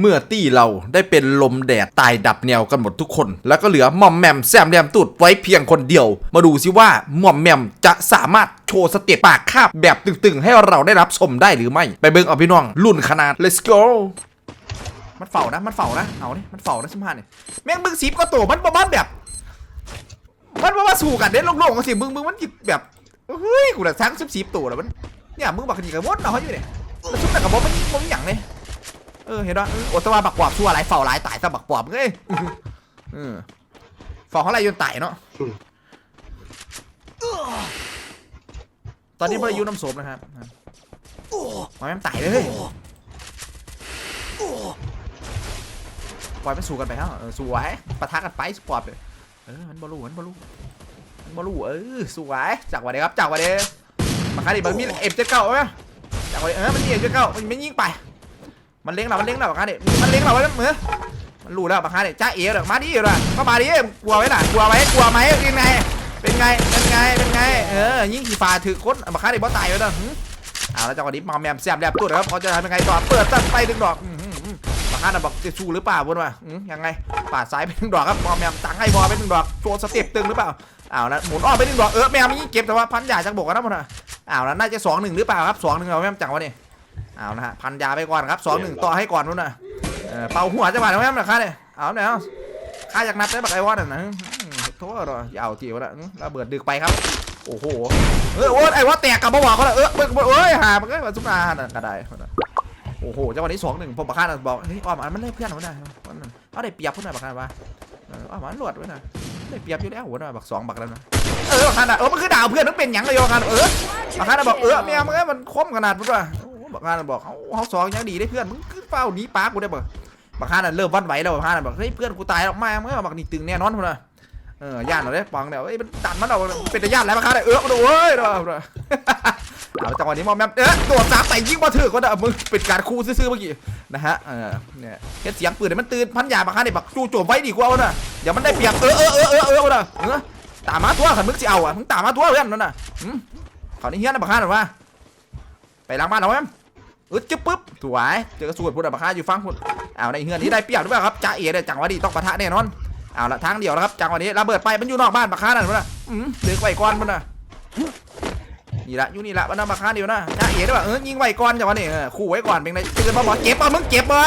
เมื่อตี้เราได้เป็นลมแดดตายดับแนวกันหมดทุกคน แล้วก็เหลือหม่อมแมมแซมแรมตูดไว้เพียงคนเดียว มาดูสิว่าหม่อมแมมจะสามารถโชว์สเต็ปปากคาบแบบตึงๆ ให้เราได้รับชมได้หรือไม่ ไปเบิ่งเอาพี่น้องรุ่นขนาด let's go มันเฝ้านะ มันเฝ้านะ เอาเนี่มันเฝ้านะสมภารนี่แม่งมึงสีบก็โตมันประมาแบบ มันว่ามาสู่กันเด้โล่งๆสิมึงมึงมันหยิบแบบเฮ้ยกูน่ะทั้งสิบสีบตัวแล้วมันเนี่ยมึงบักดีกับมดเนาะอยู่เนี่ยชุดแต่กับมดมันมันอย่างเนี่ย ออเห็นป่ะเอโอตว่าบักปอบชั่วอะไรเฝ้าหลายตายซะบักปอบเอ้ยเออเฝ้าเขาอะไรยนตายเนาะตอนนี้บริยูน้ำโสมนะครับปล่อยมันตายเลยปล่อยมันสู้กันไปครับเออสวยปะทะกันไปสปอร์ตเลยเออมันบอลูมันบอลูมันบอลูเออสวยจากวันเดียครับจากวันเดียมาคาดิมันมีเอฟเจ็ดเก้าไหมจากวันเดียเออมันมีเอฟเจ็ดเก้ามันไม่ยิงไป มันเล้งเรา มันเล้งเรามาคาดิมันเล้งเราไว้เหมือมันรู้แล้วมาคาดิจ้าเอ๋เลยมาดิเลยเข้ามาดิกลัวไว้ล่ะกลัวไว้กลัวไหมเป็นไง เป็นไง เป็นไง เป็นไง เออ ยิงขี่ฟ้าถือคดมาคาดิบอสตายไว้แล้วเอาแล้วจากวันนี้มาแมมแซมแลบตัวนะครับเขาจะทำยังไงต่อ เปิดตั้งไปดึงดอกมาคาดิบอกจะชูหรือเปล่าบนวะยังไง ปาดซ้ายไปหนึ่งดอกครับมอแมมตังให้บอลไปหนึ่งดอกโชว์สเต็ปตึงหรือเปล่าเอาละหมุนอ้อมไปหนึ่งดอก เออแมวมีเก็บแต่ว่าพันยาจากบอกกันนะมันอะเอาละน่าจะสองหนึ่งหรือเปล่าครับสองหนึ่งเอาแม่จังวะเนี่ย เอาละฮะพันยาไปก่อนครับสองหนึ่งต่อให้ก่อนนู่นน่ะเออเป่าหัวจังหวะนะแม่นะค่าเนี่ยเอาเนี่ยเอาค่าอยากนับได้บักไอ้วอดน่ะนะอืมโทษเหรอยาวจีวะละระเบิดดึกไปครับ โอ้โหเออโอ้ยไอ้วอดแตกกับบ่าวเขาละเออเบิกเอ้ยหามันก็มาสุกาน่ะก็ได้โอ้โหจังหวะนี้สองหนึ่งผมบักค่าน่ะบอกเฮ้ยอ้อมมันเล่นเพื่อนมันนะมันเอาได้เปรียบเพื่อนบักค่าว่าเอออ้อมมันหลวดไว้นะได้เปรียบอยู่แล้วหัวหน่อยบักสองบักแล้วนะเออบักขนาดเออมันคือด่าวเพื่อนมันเป็นหยังเลยบักขนาดเออบักขนาดบอกเออแม่มึงมันคมขนาดมึงว่ะโอ้ บักขนาดบอกเขาเขาสองยังดีได้เพื่อนมึงคือเฝ้าหนีป้ากูได้บ่บักขนาดเริ่มวันไหวแล้วบักขนาดบอกเฮ้ยเพื่อนกูตายแล้วแม่มึงบักนี่ตึงแน่นอนพุ่นนะเออย่านเราได้ปองเดี๋ยเอ้ยมันดันมันเอาเป็นแต่ย่านแล้วบักขนาดเออมาดูเอ้ยเด้อเอาจังหวะนี้มอมแมมเออตัวสามแต่ยิงมาถือก็ได้มึงเป็นการคู่ซื่อๆเมื่อกี้นะฮะเออเนี่ยเฮ็ดเสียงปืนให้มันตื่นพันยาบักขนาดบักจู่โจมไว้ดีกว่าเอานะเดี๋ยวมันได้เปรียบเออเออเออเออเออเอานะเออตามมาตัวขันมึงจะเอาอะมึงตามมาตัวเพื่อนนั่นน่ะหืมเขานี่เฮี้ยนนะบักฮาหรอวะไปล้างบ้านเอาแม่ อึดจึ๊บปึ๊บสวยเจอกระสุนพูดอะบักฮาอยู่ฟังพูดเอาในเฮือนนี้ได้เปรียบหรือเปล่าครับจ่าเอ๋เนี่ยจังหวะดีต้องปะทะแน่นอนเอาละทางเดียวนะครับจังหวะนี้ระเบิดไปมันอยู่นอกบ้านบักฮานั่นมันน่ะอืมเดือกไว้ก่อนมันน่ะนี่ละอยู่นี่ละมันน่ะบักฮาเดียวนะจ่าเอ๋ด้วยว่าเออยิงไว้ก่อนจังหวะนี้ขู่ไว้ก่อนเป็นไงตื่นมาบอกเก็บป่ะมึงเก็บป่ะ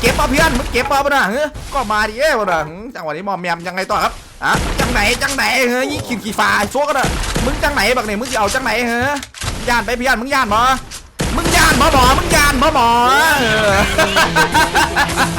เก็บป่ะเพื่อนมึงเก็บป่ะปะนะเฮ้ก็มาดิเอ้ยปะนะหึจังหวะนี้มอมแมมยังไงต่อครับอะจังไหนจังไหนเฮ้ยยี่ขีดขี่ฟ้าโซกันอะมึงจังไหนบักเนี่ยมึงจะเอาจังไหนเฮ้ยย่านไปเพื่อนมึงย่านบ่านบ่บ่มึงยานบ่บ่เอ